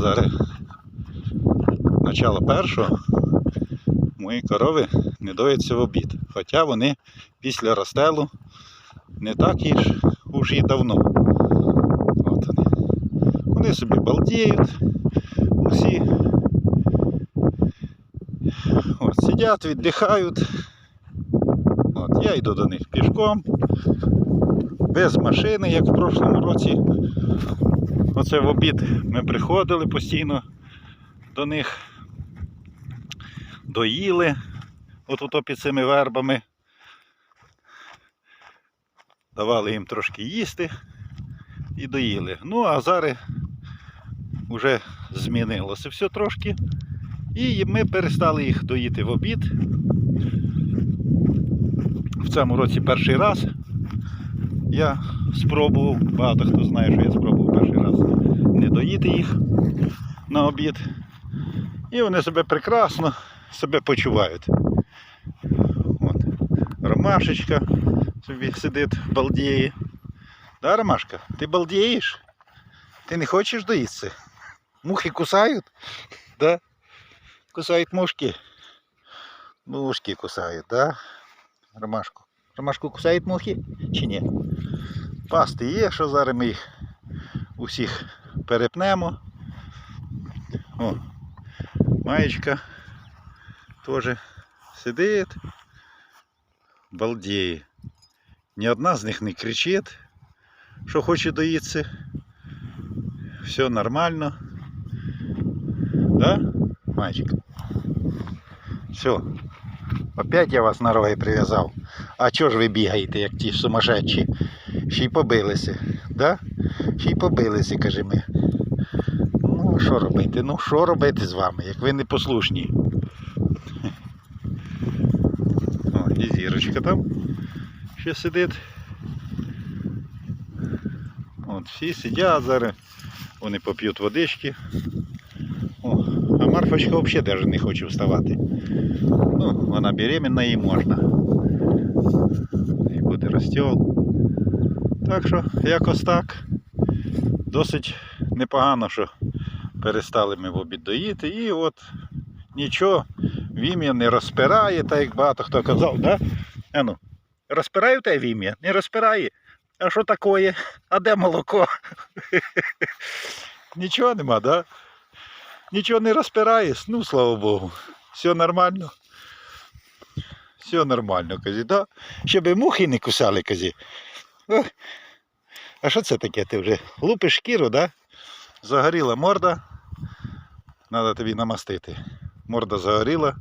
Зараз начало першого мої корови не доїться в обід. Хоча вони після розстелу не так і ж уж і давно. От вони. Вони собі балдіють. Усі. От, сидять, віддихають. От, я йду до них пішком. Без машини, як в прошлому році. Оце в обід ми приходили постійно до них, доїли от під цими вербами. Давали їм трошки їсти і доїли. Ну, а зараз вже змінилося все трошки. І ми перестали їх доїти в обід. В цьому році перший раз я спробував, багато хто знає, що я спробував перший раз не доїти їх на обід. І вони себе прекрасно себе почувають. От. Ромашечка собі сидить, балдіє. Да, Ромашка, ти балдієш? Ти не хочеш доїсти? Мухи кусають? Да? Кусають мушки. Мушки кусають, да? Ромашку. Ромашку кусають мухи чи ні? Пасти є, що зараз ми їх усіх перепнемо. О, маєчка теж сидить, балдіє. Ні одна з них не кричить, що хоче доїтися. Все нормально. Да, мальчик? Все. Опять я вас на роги прив'язав. А чого ж ви бігаєте, як ті сумасшедші? Ще й побилися, да? Ще й побилися, каже ми. Ну, що робити? Ну, що робити з вами, як ви не послушні? О, і зірочка там ще сидить. От, всі сидять зараз, вони поп'ють водички. Марфочка взагалі навіть не хоче вставати. Ну, вона беременна, їй можна. І буде розтіл. Так що, якось так. Досить непогано, що перестали ми в обід доїти. І от нічого, вім'я не розпирає, так як багато хто казав, да? А ну, розпирає те вім'я? Не розпирає. А що таке? А де молоко? Нічого нема, да? Нічого не розпирає, ну слава Богу. Все нормально. Все нормально, казі, да? Щоб і мухи не кусали, казі. А що це таке? Ти вже лупиш шкіру, да? Загоріла морда. Треба тобі намастити. Морда загоріла,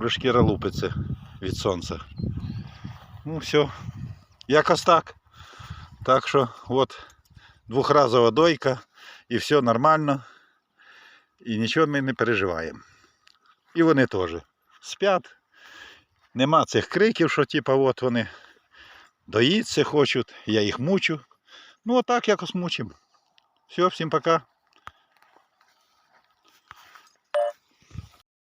вже шкіра лупиться від сонця. Ну все. Якось так. Так що от двохразова дойка і все нормально. І нічого ми не переживаємо. І вони теж спять. Нема цих криків, що типа от вони доїться хочуть, я їх мучу. Ну отак якось мучимо. Все, всім пока.